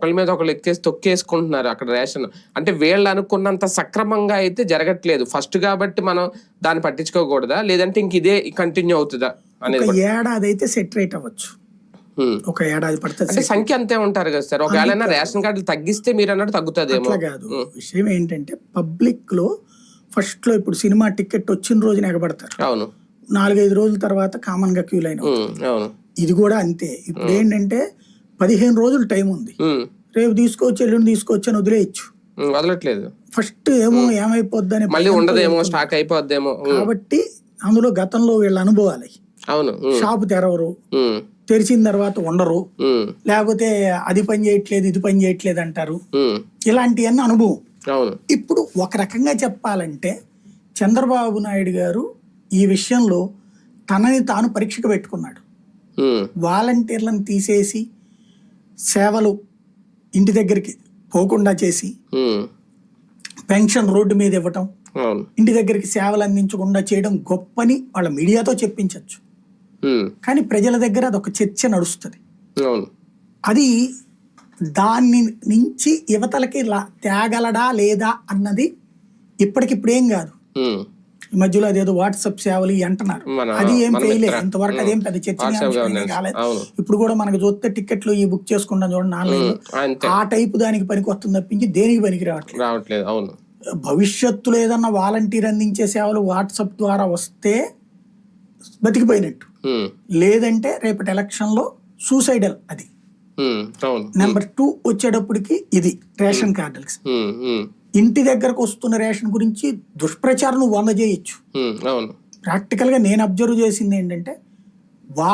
ఒకళ్ళ మీద ఒకళ్ళు ఎక్కేసి తొక్కేసుకుంటున్నారు అక్కడ రేషన్. అంటే వీళ్ళు అనుకున్నంత సక్రమంగా అయితే జరగట్లేదు. ఫస్ట్ కాబట్టి మనం దాన్ని పట్టించుకోకూడదా? లేదంటే ఇంక ఇదే కంటిన్యూ అవుతుందా అనేది. ఏడాది అయితే సెటరేట్ అవ్వచ్చు. ఒక ఏడాది పడుతుంది సంఖ్య అంతే ఉంటారు కదా సార్. ఒకవేళ రేషన్ కార్డులు తగ్గిస్తే మీరు అన్నట్టు తగ్గుతుందేమో. అట్లా కాదు. విషయం ఏంటంటే పబ్లిక్లో ఫస్ట్లో ఇప్పుడు సినిమా టికెట్ వచ్చిన రోజున ఎగబడతారు. అవును. నాలుగైదు రోజుల తర్వాత కామన్గా క్యూ లైన్ ఇది కూడా అంతే. ఇప్పుడు ఏంటంటే పదిహేను రోజులు టైం ఉంది. రేపు తీసుకోవచ్చు ఎల్లుండి తీసుకోవచ్చు అని వదిలేయచ్చు. వదలట్లేదు ఫస్ట్ ఏమో ఏమైపోద్ది అని మళ్ళీ ఉండదేమో స్టాక్ అయిపోద్దేమో. కాబట్టి అందులో గతంలో వీళ్ళ అనుభవాలు అవును. షాపు తెరవరు. తెరిచిన తర్వాత ఉండరు. లేకపోతే అది పని చేయట్లేదు ఇది పని చేయట్లేదు అంటారు. ఇలాంటివన్నీ అనుభవం ఇప్పుడు ఒక రకంగా చెప్పాలంటే చంద్రబాబు నాయుడు గారు ఈ విషయంలో తనని తాను పరీక్షకు పెట్టుకున్నాడు. వాలంటీర్లను తీసేసి సేవలు ఇంటి దగ్గరికి పోకుండా చేసి. పెన్షన్ రోడ్డు మీద ఇవ్వటం ఇంటి దగ్గరికి సేవలు అందించకుండా చేయడం గొప్పని వాళ్ళ మీడియాతో చెప్పించవచ్చు. కానీ ప్రజల దగ్గర అదొక చర్చ నడుస్తుంది అది దాన్ని నుంచి యువతలకి తేగలడా లేదా అన్నది ఇప్పటికిప్పుడు ఏం కాదు. ఈ మధ్యలో అదేదో వాట్సాప్ సేవలు అంటున్నారు అది ఏం మిత్ర. ఇంతవరకు అదేం పెద్ద చర్చ. కాలేదు. ఇప్పుడు కూడా మనకు చూస్తే టికెట్లు ఈ బుక్ చేసుకుంటాం చూడండి ఆన్లైన్ ఆ టైపు దానికి పనికి వస్తుంది తప్పించి దేనికి పనికి రావట్లేదు రావట్లేదు అవును భవిష్యత్తులో ఏదన్నా వాలంటీర్ అందించే సేవలు వాట్సాప్ ద్వారా వస్తే బతికిపోయినట్టు. లేదంటే రేపటి ఎలక్షన్లో సూసైడల్ అది నెంబర్ టూ వచ్చేటప్పటికి ఇది రేషన్ కార్డులకి. హ్మ్. ఇంటి దగ్గరకు వస్తున్న రేషన్ గురించి దుష్ప్రచారం నువ్వు వంద చేయొచ్చు హ్మ్. అవును ప్రాక్టికల్గా నేను అబ్జర్వ్ చేసింది ఏంటంటే వా